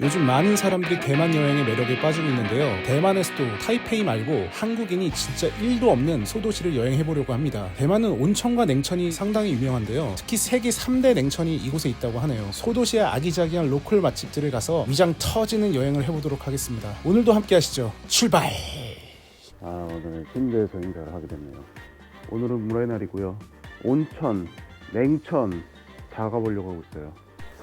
요즘 많은 사람들이 대만 여행의 매력에 빠지고 있는데요. 대만에서도 타이페이 말고 한국인이 진짜 1도 없는 소도시를 여행해 보려고 합니다. 대만은 온천과 냉천이 상당히 유명한데요. 특히 세계 3대 냉천이 이곳에 있다고 하네요. 소도시의 아기자기한 로컬 맛집들을 가서 위장 터지는 여행을 해보도록 하겠습니다. 오늘도 함께 하시죠. 출발! 아 오늘 침대에서 인사를 하게 됐네요 오늘은 물의 날이고요 온천, 냉천 다 가보려고 하고 있어요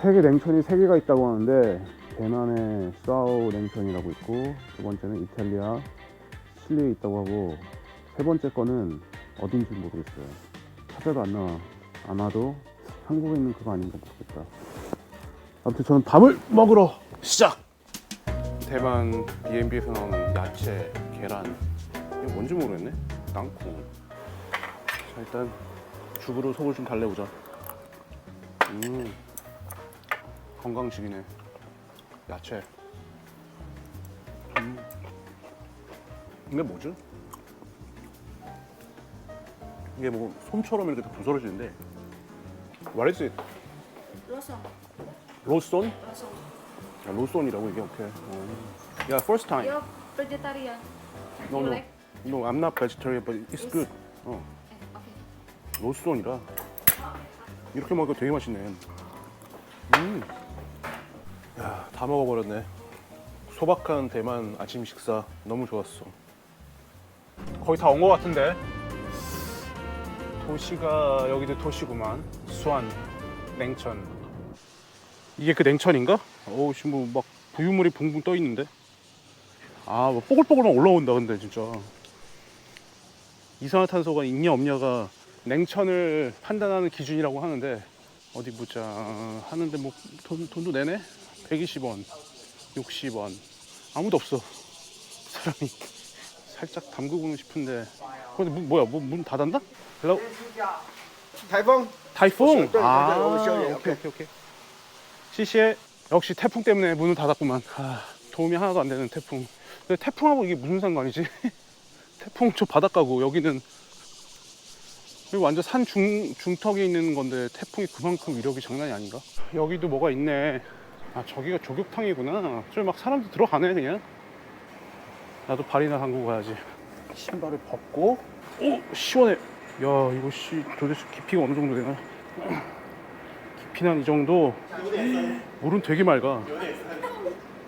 세계 냉천이 세 개가 있다고 하는데 대만의 사우 냉천이라고 있고 두 번째는 이탈리아 실리에 있다고 하고 세 번째 거는 어딘지 모르겠어요. 찾아도 안 나와. 아마도 한국에 있는 그거 아닌가 모르겠다. 아무튼 저는 밥을 먹으러 시작! 대만 B&B에서 나오는 야채, 계란. 이게 뭔지 모르겠네. 땅콩. 자 일단 죽으로 속을 좀 달래보자. 음 건강식이네 야채 음 이게 뭐지? 이게 뭐 솜처럼 이렇게 다 부스러지는데 What is it? 로션, 로스톤? 로션. 야, 로스톤이라고 이게 오케이 어. 야 first time You're vegetarian. No, no. like? No, I'm not vegetarian, but it's It's- good. 어, Eh, okay. 로스톤이라 이렇게 먹으니까 되게 맛있네. 음, 야, 다 먹어버렸네. 소박한 대만 아침 식사 너무 좋았어. 거의 다 온 것 같은데. 도시가 여기도 도시구만. 수안, 냉천. 이게 그 냉천인가? 어우, 지금 뭐막 부유물이 붕붕 떠 있는데. 아, 뭐 뽀글뽀글만 올라온다, 근데 진짜. 이산화탄소가 있냐 없냐가 냉천을 판단하는 기준이라고 하는데 어디 보자 하는데 뭐 돈, 돈도 내네 120원 60원. 아무도 없어. 사람이 살짝 담그고는 싶은데. 근데 문, 뭐야? 뭐, 문 닫았나? 헬로? 타이풍 네, 네, 아 네, 오시오예, 오케이. 오케이. 오케이. 시시해. 역시 태풍 때문에 문을 닫았구만. 아, 도움이 하나도 안 되는 태풍. 근데 태풍하고 이게 무슨 상관이지? 태풍 저 바닷가고 여기는. 여기 완전 산 중, 중턱에 있는 건데 태풍이 그만큼 위력이 장난이 아닌가? 여기도 뭐가 있네 아 저기가 조격탕이구나. 저기 막 사람들 들어가네 그냥. 나도 발이나 담그고 가야지. 신발을 벗고. 오 시원해. 야 이거 씨 도대체 깊이가 어느 정도 되나 깊이는 한이 정도. 물은 되게 맑아.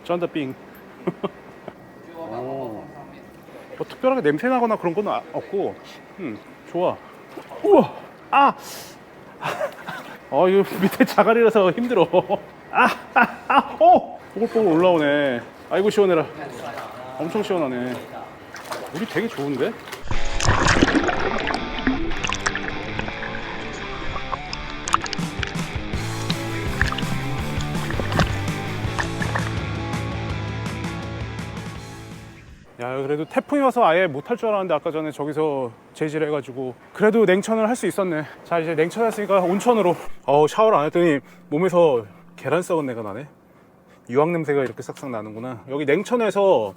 짠다 삥. 오. 뭐 특별하게 냄새 나거나 그런 건 아- 없고. 음 좋아. 우와! 아! 어, 이거 밑에 자갈이라서 힘들어. 아, 아, 아, 어! 뽀글뽀글 올라오네. 아이고, 시원해라. 엄청 시원하네. 물이 되게 좋은데? 야 그래도 태풍이 와서 아예 못할 줄 알았는데 아까 전에 저기서 제지를 해가지고 그래도 냉천을 할 수 있었네 자 이제 냉천 했으니까 온천으로 어 샤워를 안 했더니 몸에서 계란 썩은 내가 나네? 유황 냄새가 이렇게 싹싹 나는구나. 여기 냉천에서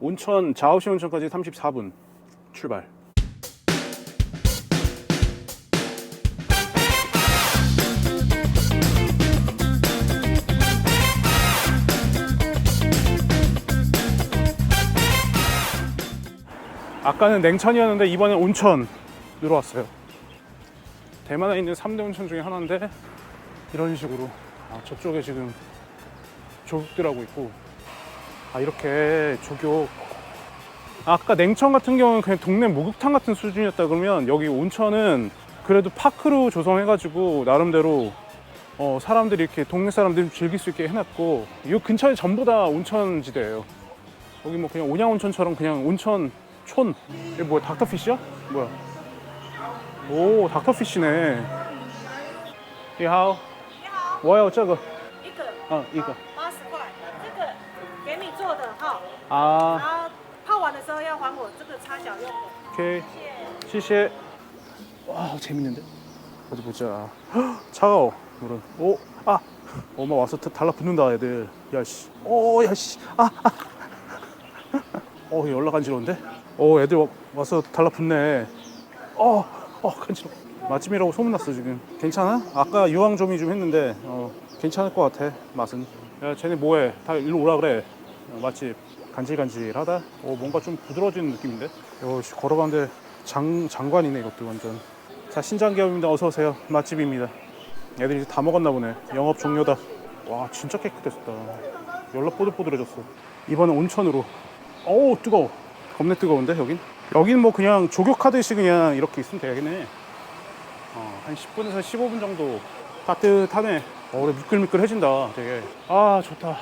온천 자오시 온천까지 34분 출발. 아까는 냉천이었는데 이번엔 온천으로 왔어요. 대만에 있는 3대 온천 중에 하나인데 이런 식으로 아, 저쪽에 지금 조격들하고 있고 아 이렇게 조격 아까 냉천 같은 경우는 그냥 동네 목욕탕 같은 수준이었다 그러면 여기 온천은 그래도 파크로 조성해 가지고 나름대로 어, 사람들이 이렇게 동네 사람들이 즐길 수 있게 해놨고 이 근처에 전부 다 온천지대예요. 여기 뭐 그냥 온양 온천처럼 그냥 온천 촌. 이게 뭐야 닥터피쉬야? 뭐야? 오 닥터피쉬네. 你好，我有这个一个啊一个八十块，这个给你做的哈，啊然后泡完的时候要还我这个擦脚用的。 오케이 谢谢。 시시. 와 재밌는데? 어디 보자. 헉, 차가워 물은. 오 아. 엄마 와서 다- 달라붙는다 애들. 야씨. 오 야씨. 아. 아. 어 연락 간지러운데? 어 애들 와, 와서 달라붙네. 어. 어 간지러. 맛집이라고 소문났어 지금. 괜찮아? 아까 유황 좀이 좀 했는데 어 괜찮을 것 같아 맛은. 야 쟤네 뭐해? 다 일로 오라 그래. 어, 맛집 간질간질하다? 어 뭔가 좀 부드러워지는 느낌인데? 요 씨, 걸어가는데 장, 장관이네 이것도 완전. 자 신장기업입니다. 어서 오세요. 맛집입니다. 애들이 다 먹었나 보네. 영업 종료다. 와 진짜 깨끗해졌다. 연락 뽀들뽀들해졌어. 이번엔 온천으로. 어우 뜨거워. 겁내 뜨거운데 여긴? 여긴 뭐 그냥 조격하듯이 그냥 이렇게 있으면 되겠네. 어, 한 10분에서 15분 정도 따뜻하네. 어, 그래 미끌미끌해진다 되게. 아 좋다.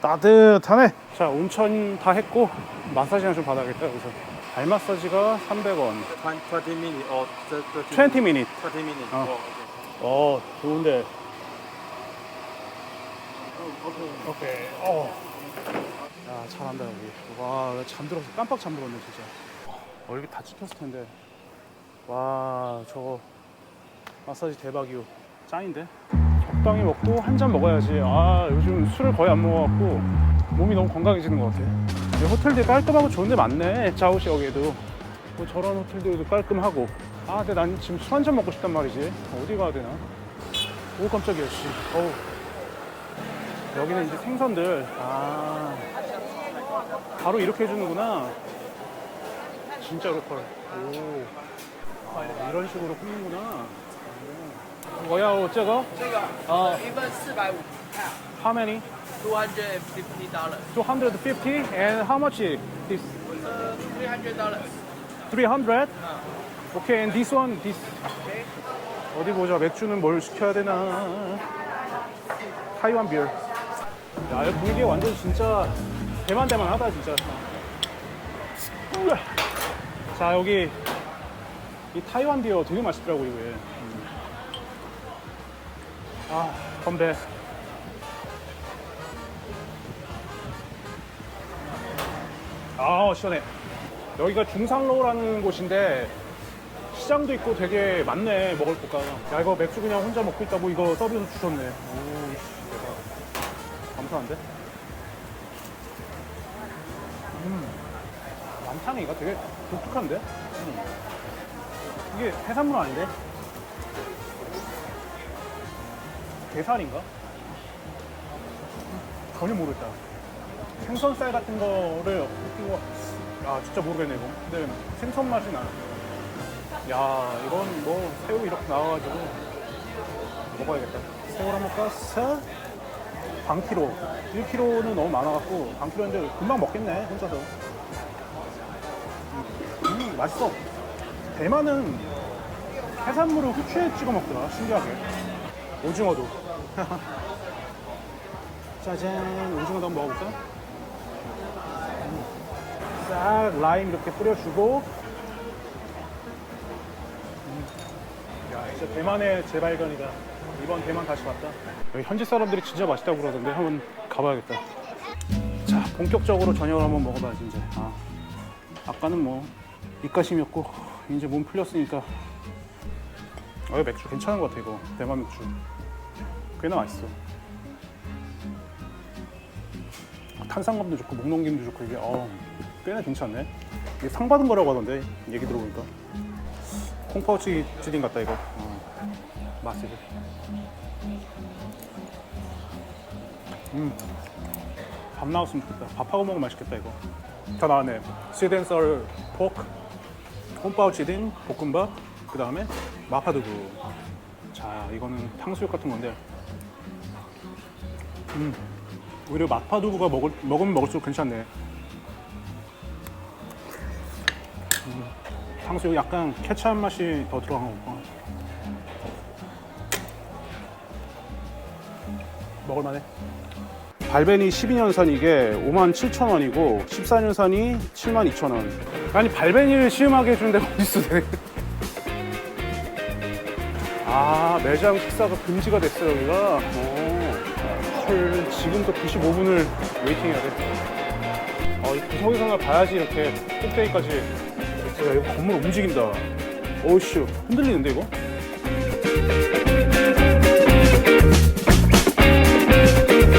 따뜻하네. 자 온천 다 했고 마사지나 좀 받아야겠다 여기서. 발 마사지가 300원. 20 minutes or 30 20 minute 20 minutes. Okay. 어. 좋은데. 오케이. 어. 야 잘한다 여기. 와 나 잠들어서 깜빡 잠들었네 진짜. 어 여기 다 찍혔을 텐데. 와 저거 마사지 대박이요 짱인데? 적당히 먹고 한 잔 먹어야지. 아 요즘 술을 거의 안 먹어갖고 몸이 너무 건강해지는 것 같아. 이 호텔들 깔끔하고 좋은 데 많네 자우시 여기에도. 뭐 저런 호텔들도 깔끔하고. 아 근데 난 지금 술 한 잔 먹고 싶단 말이지. 어디 가야 되나? 오 깜짝이야 씨. 어우. 여기는 이제 생선들. 아. 바로 이렇게 해주는구나. 진짜 로 컬 오. 아, 이런 식으로 굽는구나 오. 뭐야 어째가? 这个啊一份四百五 How many? ，two hundred and fifty dollars， 250 and how much is this? 呃，three hundred dollars。 300? 오케이 and this one this 어디 보자 맥주는 뭘 시켜야 되나 타이완 비어 야 여기 분위기 완전 진짜 대만 대만하다 진짜 우와. 자 여기 이 타이완 비어 되게 맛있더라고 이게 음. 아 건배. 아 시원해. 여기가 중상로라는 곳인데 시장도 있고 되게 많네 먹을 거가. 야 이거 맥주 그냥 혼자 먹고 있다고 이거 서비스 주셨네. 오 씨, 대박. 감사한데? 음 완탕이가 되게 독특한데? 음. 이게 해산물 아닌데 게살인가 전혀 모르겠다 생선살 같은 거를 느낀 거, 야 진짜 모르겠네 이거. 근데 생선 맛이 나. 야 이건 뭐 새우 이렇게 나와가지고 먹어야겠다. 새우를 한번 까서 반 키로, 1 키로는 너무 많아갖고 반 키로인데 금방 먹겠네 혼자서. 음, 음, 맛있어. 대만은 해산물을 후추에 찍어 먹더라 신기하게. 오징어도. 짜잔 오징어도 한번 먹어볼까? 싹 라임 이렇게 뿌려주고. 음. 야 진짜 대만의 재발견이다. 이번 대만 다시 왔다. 여기 현지 사람들이 진짜 맛있다고 그러던데? 한번 가봐야겠다. 자 본격적으로 저녁을 한번 먹어봐야지 이제. 아, 아까는 뭐 입가심이었고 이제 몸 풀렸으니까. 어, 이거 맥주. 괜찮은 것 같아 이거. 대만 맥주 꽤나 맛있어 탄산감도 좋고 목 넘김도 좋고 이게 어, 꽤나 괜찮네. 이게 상 받은 거라고 하던데 얘기 들어보니까 콩파우치 찌딩 같다 이거. 어, 맛있어. 음, 밥 나왔으면 좋겠다. 밥하고 먹으면 맛있겠다 이거. 다 나왔네. 스위덴썰 포크, 콩파우치 찌딩, 볶음밥, 그 다음에 마파두부. 자, 이거는 탕수육 같은 건데. 음. 오히려 마파두부가 먹을, 먹으면 먹을수록 괜찮네. 음, 탕수육 약간 케찹 맛이 더 들어간 거 같고. 먹을만해. 발베니 12년산 이게 57,000원이고 14년산이 72,000원. 아니 발베니를 시음하게 해주는 데가 어딨어. 아 매장 식사가 금지가 됐어요 여기가. 오. 헐 지금부터 95분을 웨이팅해야 돼. 어, 이 구석에서나 봐야지 이렇게 꼭대기까지. 야, 이거 건물 움직인다. 오우씨 흔들리는데 이거?